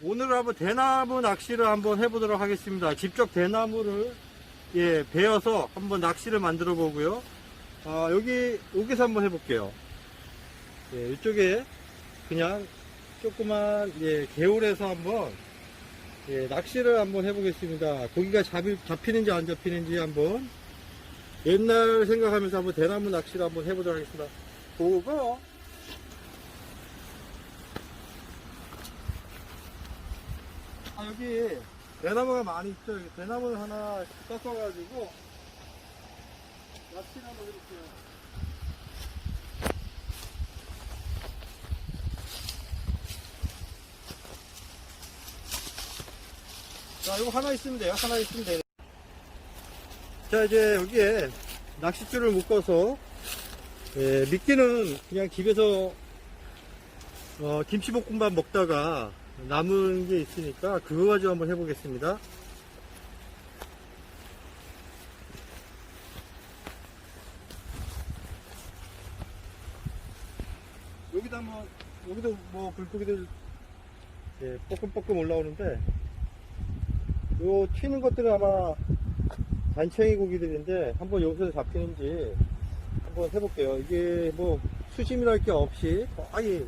오늘 한번 대나무 낚시를 한번 해보도록 하겠습니다. 직접 대나무를 예 베어서 한번 낚시를 만들어 보고요. 아, 여기 여기서 한번 해볼게요. 예, 이쪽에 그냥 조그만 예 개울에서 한번 예, 낚시를 한번 해보겠습니다. 고기가 잡이, 잡히는지 안 잡히는지 한번 옛날 생각하면서 한번 대나무 낚시를 한번 해보도록 하겠습니다. 고고! 아, 여기 대나무가 많이 있죠. 여기 대나무를 하나 꺾어가지고 낚시를 한번 해볼게요. 자, 이거 하나 있으면 돼요. 하나 있으면 돼요. 자, 이제 여기에 낚싯줄을 묶어서, 예, 미끼는 그냥 집에서, 어, 김치볶음밥 먹다가 남은 게 있으니까 그거 가지고 한번 해보겠습니다. 여기도 한번, 여기도 뭐 물고기들, 예, 뻐끔뻐끔 올라오는데, 요 튀는 것들은 아마 단챙이 고기들인데 한번 여기서 잡히는지 한번 해볼게요. 이게 뭐 수심이랄 게 없이 아예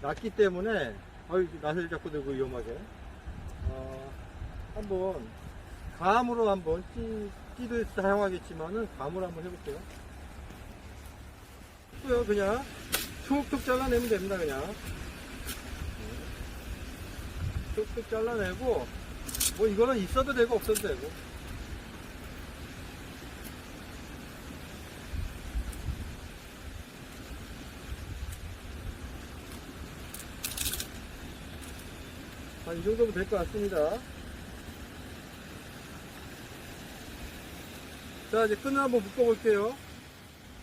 낮기 때문에 아유 낫을 잡고 들고 위험하게. 어, 한번 감으로 한번 찌, 찌도 사용하겠지만은 감으로 한번 해볼게요. 또요 그냥. 툭툭 잘라내면 됩니다 그냥. 툭툭 잘라내고 뭐 이거는 있어도 되고 없어도 되고 한 이 정도면 될 것 같습니다 자 이제 끈을 한번 묶어 볼게요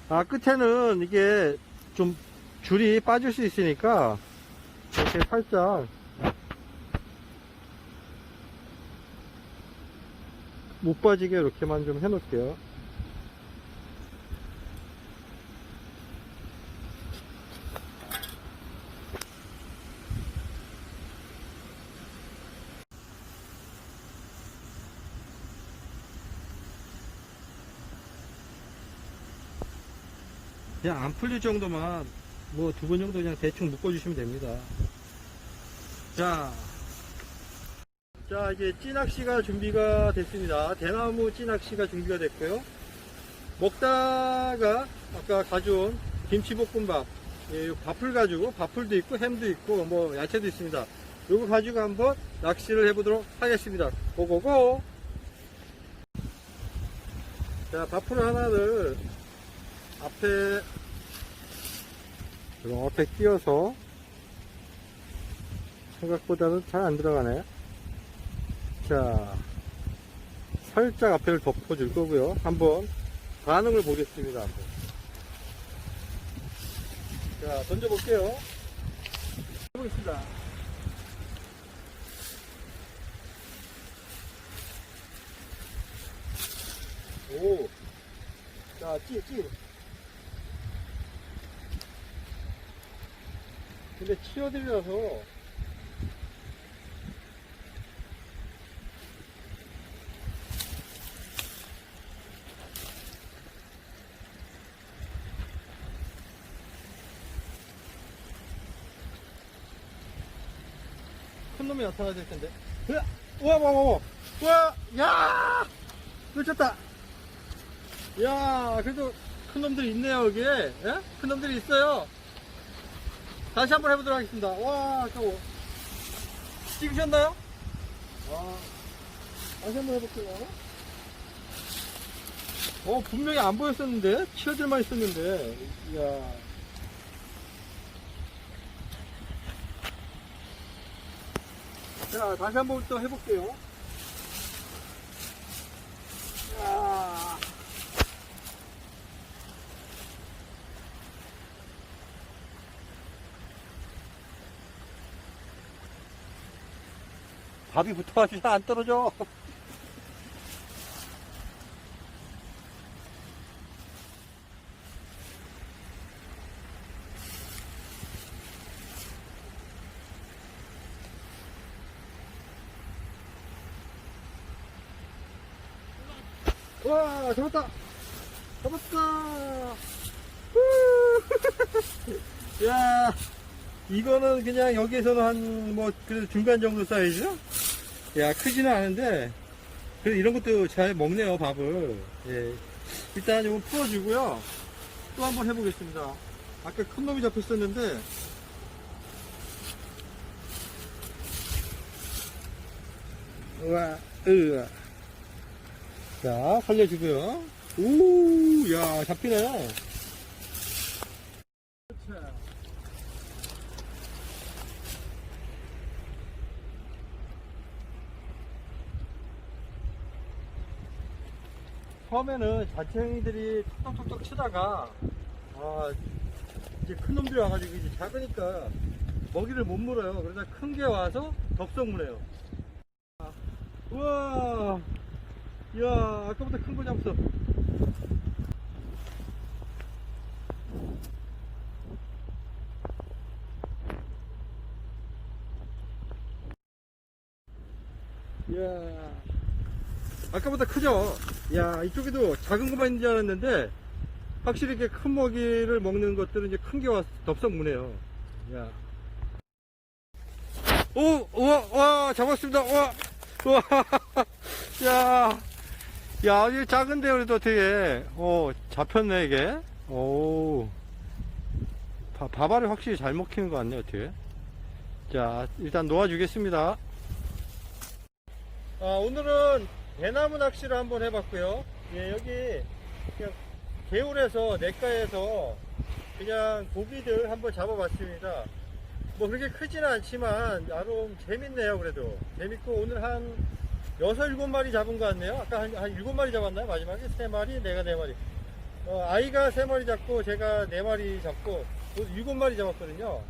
아 끝에는 이게 좀 줄이 빠질 수 있으니까 이렇게 살짝 못 빠지게 이렇게만 좀 해놓을게요. 그냥 안 풀릴 정도만 뭐 두 번 정도 그냥 대충 묶어주시면 됩니다. 자, 자 이제 찌낚시가 준비가 됐습니다. 대나무 찌낚시가 준비가 됐고요. 먹다가 아까 가져온 김치볶음밥 예, 요 밥을 가지고 밥풀도 있고 햄도 있고 뭐 야채도 있습니다. 요거 가지고 한번 낚시를 해보도록 하겠습니다. 고고고! 자 밥풀 하나를 앞에 이렇게 끼워서 생각보다는 잘 안 들어가네 자, 살짝 앞에를 덮어 줄 거고요. 한번 반응을 보겠습니다. 한번. 자, 던져 볼게요. 해보겠습니다. 오, 자, 찌, 찌. 근데 치어들이라서 큰 놈이 나타나야 될 텐데. 우와, 우와, 우와, 우와, 야! 놓쳤다. 야, 그래도 큰 놈들이 있네요, 여기에. 예? 큰 놈들이 있어요. 다시 한번 해보도록 하겠습니다. 와, 아까워. 찍으셨나요? 와, 다시 한번 해볼게요. 어, 분명히 안 보였었는데? 치어들만 있었는데. 이야. 자, 다시 한번 또 해볼게요. 밥이 붙어가지고 잘안 떨어져. 와 잡았다. 잡았다. 야 이거는 그냥 여기에서는 한 뭐 그래도 중간 정도 사이즈 야, 크지는 않은데, 그래도 이런 것도 잘 먹네요, 밥을. 예. 일단 이거 풀어주고요. 또 한번 해보겠습니다. 아까 큰 놈이 잡혔었는데, 우와, 으아. 자, 살려주고요. 오, 야, 잡히네. 처음에는 자체형이들이 톡톡톡 치다가, 아, 이제 큰 놈들이 와가지고 이제 작으니까 먹이를 못 물어요. 그러다 큰 게 와서 덥석 무네요. 아, 우와, 이야, 아까보다 큰거 잡았어. 이야, 아까보다 크죠? 야, 이쪽에도 작은 것만 있는 줄 알았는데, 확실히 이렇게 큰 먹이를 먹는 것들은 이제 큰 게 와서 덥석 무네요. 야. 오, 우와, 와, 잡았습니다. 와, 와, 야, 야, 이게 작은데 그래도 어떻게, 어, 잡혔네, 이게. 오, 바, 바바를 확실히 잘 먹히는 것 같네, 어떻게. 자, 일단 놓아주겠습니다. 아, 오늘은 대나무 낚시를 한번 해봤고요. 예, 여기 그냥 개울에서 냇가에서 그냥 고기들 한번 잡아봤습니다. 뭐 그렇게 크지는 않지만 나름 재밌네요. 그래도 재밌고 오늘 한 여섯 일곱 마리 잡은 것 같네요. 아까 한, 한 일곱 마리 잡았나요? 마지막에 세 마리, 내가 네 마리. 어, 아이가 세 마리 잡고 제가 네 마리 잡고 모두 일곱 마리 잡았거든요.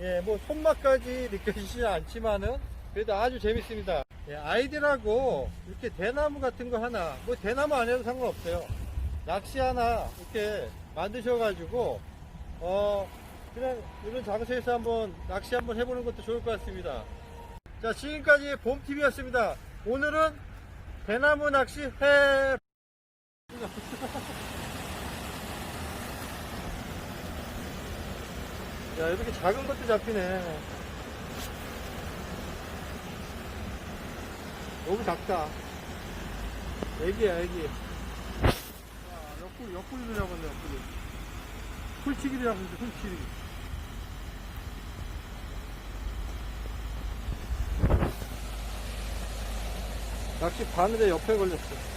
예, 뭐 손맛까지 느껴지지 않지만은 그래도 아주 재밌습니다. 예, 아이들하고 이렇게 대나무 같은 거 하나, 뭐 대나무 안 해도 상관없어요. 낚시 하나 이렇게 만드셔가지고, 어, 그냥 이런 장소에서 한번 낚시 한번 해보는 것도 좋을 것 같습니다. 자, 지금까지 봄TV였습니다. 오늘은 대나무 낚시 해. 야, 이렇게 작은 것도 잡히네. 너무 작다. 애기야, 애기. 야, 옆구리, 옆구리를 잡았네, 옆구리. 풀치기를 잡았네, 풀치기. 낚시 바늘에 옆에 걸렸어.